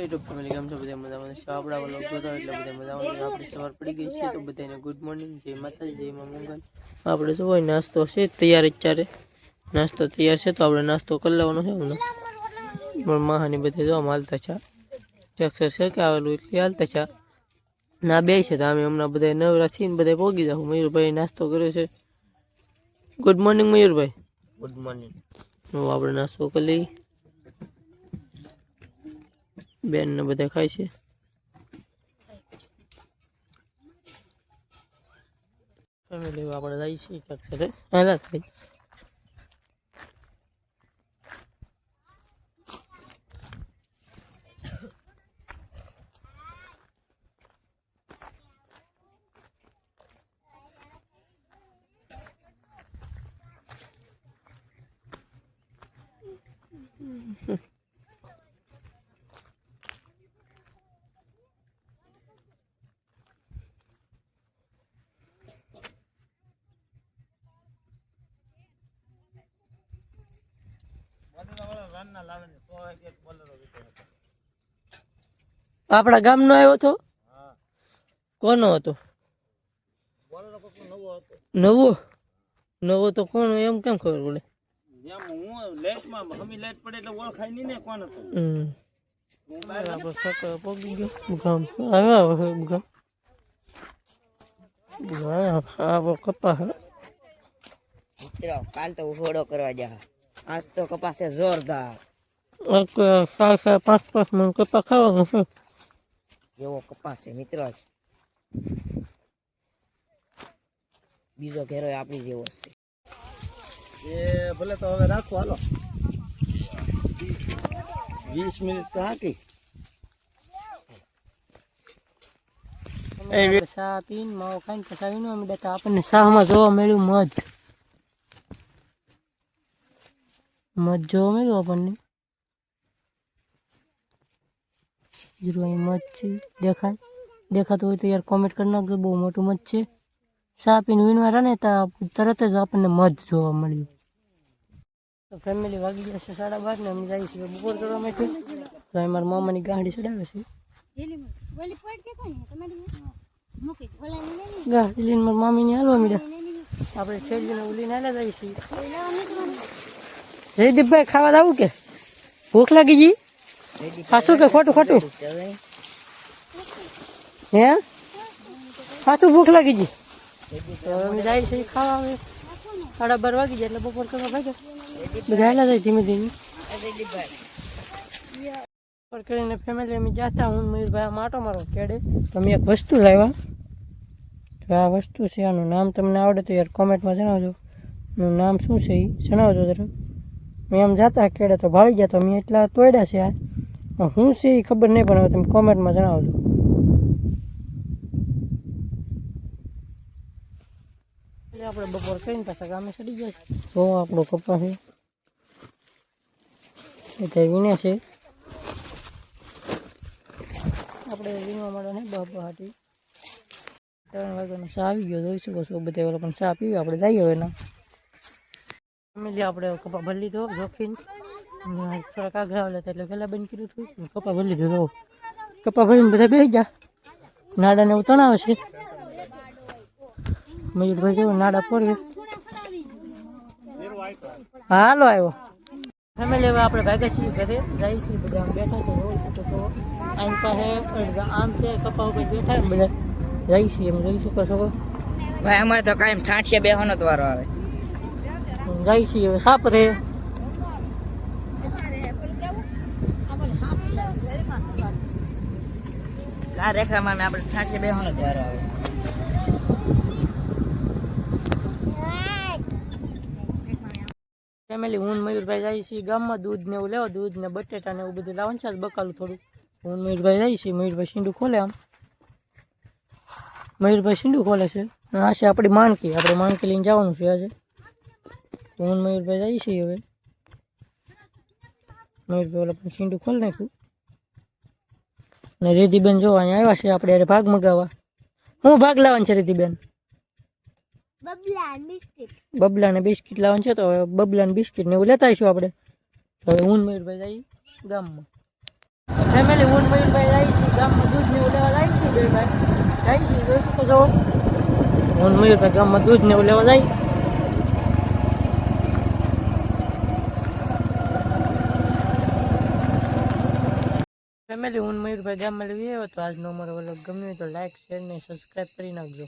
YouTube family કેમ છો? બધા મજામાં? છે આપણા વાળો જોતા એટલે બધા મજામાં. છે આપણી સવાર પડી ગઈ છે તો બધાને ગુડ મોર્નિંગ જય માતાજી જય મા મંગલ. આપણે શું હોય? નાસ્તો છે? તૈયાર ચારે નાસ્તો તૈયાર છે તો આપણે નાસ્તો કરી લેવાનો છે હમણાં. પણ મહાની બધે જો હાલતા છે. ટેક્સર છે કે આવેલું એટલે હાલતા છે. ના બે છે તો અમે હમણાં બધા નવરા થઈને બધા પોગી જાઉં મયુરભાઈ નાસ્તો કર્યો છે. Good morning Mayurbhai. Good morning આપણે નાસ્તો કરી લઈએ. બેન ને બધા ખાય છે. ફેમિલી આપણે જઈએ છીએ ક્યાંક સાથે હાલા ખાઈ. આપણા ગામનો આવ્યો હતો કોનો હતો નવો નવો તો કોણ એમ કેમ ખબર પડે કપા કાલ તો ઉફોડો કરવા જા આજ તો કપાસે જોરદાર એક સાત સાત પાંચ પાંચ મણ કપાસ ખાવાનું છે એવો કપાસ છે મિત્રો બીજો ઘેરો આપણી જેવો છે એ ભલે તો હવે રાખો હાલો વીસ મિનિટ તો હાકી એ ચા પીને માવો ખાઈને પછી આવીને અમે બેઠા આપણને શાહમાં જોવા મળ્યું મધ જોવા મળ્યું આપણને. જીરવાની મધ છે, દેખાય? દેખાતું હોય તો યાર કોમેન્ટ કરી નાખજો, બહુ મોટું મધ છે. સાપીને વીણવા રહે ને તો તરત જ આપણને મધ જોવા મળ્યું. તો ફેમિલી વાગી ગયા છે સાડા બાર ને, અમે જઈએ છીએ બપોર કરવા માટે. તો અહીં મારા મામાની ગાડી ચડાવે છે. ગાડી લઈને મારા મામીને હાલવા મળ્યા આપણે છેલ્લીને ઉલીને હાલ્યા જઈએ છીએ. જયદીપભાઈ ખાવા જવું કે? ભૂખ લાગી ગઈ સાચું કે ખોટું ખોટું? હે? સાચું ભૂખ લાગી ગઈ તો અમે જાય છે, ખાવા આવે. સાડા બાર વાગી જાય એટલે બપોર કરવા ભાગ્યા. બધા હાલ્યા જાય ધીમે ધીમે. બપોર કરીને ફેમિલી અમે જાતા હું ને મયુરભાઈ આમ આટો મારો કેડે. તો અમે એક વસ્તુ લાવ્યા. તો આ વસ્તુ છે, આનું નામ તમને આવડે તો યાર કોમેન્ટમાં જણાવજો. એનું નામ શું છે એ જણાવજો જરા. મેં આમ જતા કેડે તો ભાળી ગયા તો મેં એટલા તોડ્યા છે આ. શું છે એ ખબર નહીં પણ હવે તમે કોમેન્ટમાં જણાવજો. આપણે બપોર કરીને પાછા ગામે ચડી ગયા છે તો આપણો કપા છે. એટલે વીણે છે? આપણે વીણવા માટે નહીં બાપા હાટી. ત્રણ વાગ્યાનો ચા આવી ગયો જોઈ શકો છો બધા ઓલા પણ ચા પીવી આપણે જઈએ હવે એના. ફેમિલી આપણે કપા ભરી લીધો જોખીન થોડા આગળ આવેલા હતા એટલે પહેલાં બંધ કર્યું હતું. કપા ભરી લીધો તો કપા ભરીને બધા બેસી ગયા. નાડાને એવું તણાવે છે. મયુરભાઈ જેવું નાડા પોરવે હાલો આવ્યો ફેમિલી, હવે આપણે ભાગ્યા છીએ ઘરે. જઈએ છીએ બધા આમ બેઠા છે જોઈ શકો છો આની પાસે આમ છે, કપા ઉપર બેઠા બધા. જઈએ છીએ એમ, જોઈ શકો છો. ભાઈ, અમારે તો કાંઈ ઠાઠિયા બેહવાનો જ વારો આવે. જઈએ છીએ હવે સાપરે આ રેખામાં આપણે ઠાઠિયા બેહવાનો આવે. ફેમિલી હું મયુરભાઈ જાય છે ગામમાં દૂધ ને એવું લેવા દૂધ ને બટેટા ને એવું બધું લાવવાનું છે બકાલું થોડું. હું મયુરભાઈ જાય છે મયુરભાઈ શીંડું ખોલે આમ. મયુરભાઈ શીંડું ખોલે છે. આ છે આપણી માણકી આપણે માણકી લઈને જવાનું છે આજે. હું ને મયુરભાઈ જઈએ છીએ હવે મયુરભાઈ ઓલા પણ શીંડું ખોલી નાખ્યું અને રેધીબેન જો અહીંયા આવ્યા છે આપણે અરે ભાગ મગાવવા. હું ભાગ લાવવાનું છે રેધીબેન બબલા ને બિસ્કિટ લાવવાનું છે તો હવે બબલા ને બિસ્કિટ ને એવું લેતા આવીશું આપણે તો હવે હું ને મયુરભાઈ જઈએ ગામમાં. ફેમિલી હું ને મયુરભાઈ લાવી છીએ ગામમાં દૂધ ને એવું લેવા લાવી છીએ બે ભાઈ. જાય છે જોઈ શકો છો. હું ને મયુરભાઈ ગામમાં દૂધ ને એવું લેવા જાય ફેમિલી, હું મયુરભાઈ ગામમાં લેવી આવ્યો તો આજનો અમારો વ્લોગ ગમ્યો તો લાઈક, શેર ને સબસ્ક્રાઈબ કરી નાખજો.